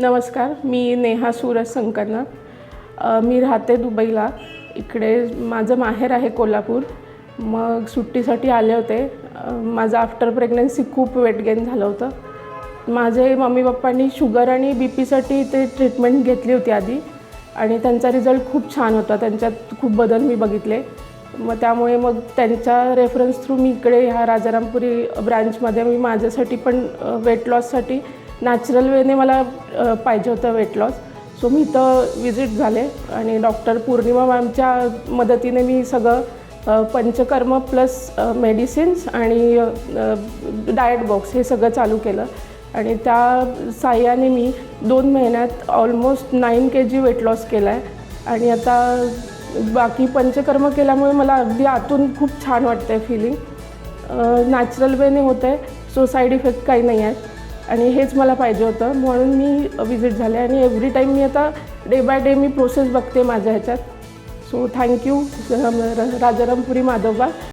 नमस्कार मी नेहा सूरज संकरना मी राहते दुबईला. इकडे माझं माहेर आहे कोल्हापूर. मग सुट्टीसाठी आले होते. माझं आफ्टर प्रेग्नन्सी खूप वेट गेन झालं होतं. माझे मम्मी पप्पांनी शुगर आणि बी पीसाठी ते ट्रीटमेंट घेतली होती आधी. आणि त्यांचा रिझल्ट खूप छान होता. त्यांच्यात खूप बदल मी बघितले. मग त्यामुळे मग त्यांच्या रेफरन्स थ्रू मी इकडे ह्या राजारामपुरी ब्रँचमध्ये मी माझ्यासाठी पण वेट लॉससाठी नॅचरल वेने मला पाहिजे होतं वेट लॉस सो मी इथं विजिट झाले आणि डॉक्टर पौर्णिमा मॅमच्या मदतीने मी सगळं पंचकर्म प्लस मेडिसिन्स आणि डाएट बॉक्स हे सगळं चालू केलं. आणि त्या साह्याने मी दोन महिन्यात almost nine K G weight loss केला आहे आणि आता बाकी पंचकर्म केल्यामुळे मला अगदी आतून खूप छान वाटतं आहे फिलिंग नॅचरल वेने होते आहे सो साईड इफेक्ट काही नाही आहेत आणि हेच मला पाहिजे होतं. म्हणून मी विजिट झाले आणि एव्हरी टाईम मी आता डे बाय डे मी प्रोसेस बघते माझ्या ह्याच्यात. So thank you Rajarampuri माधवबा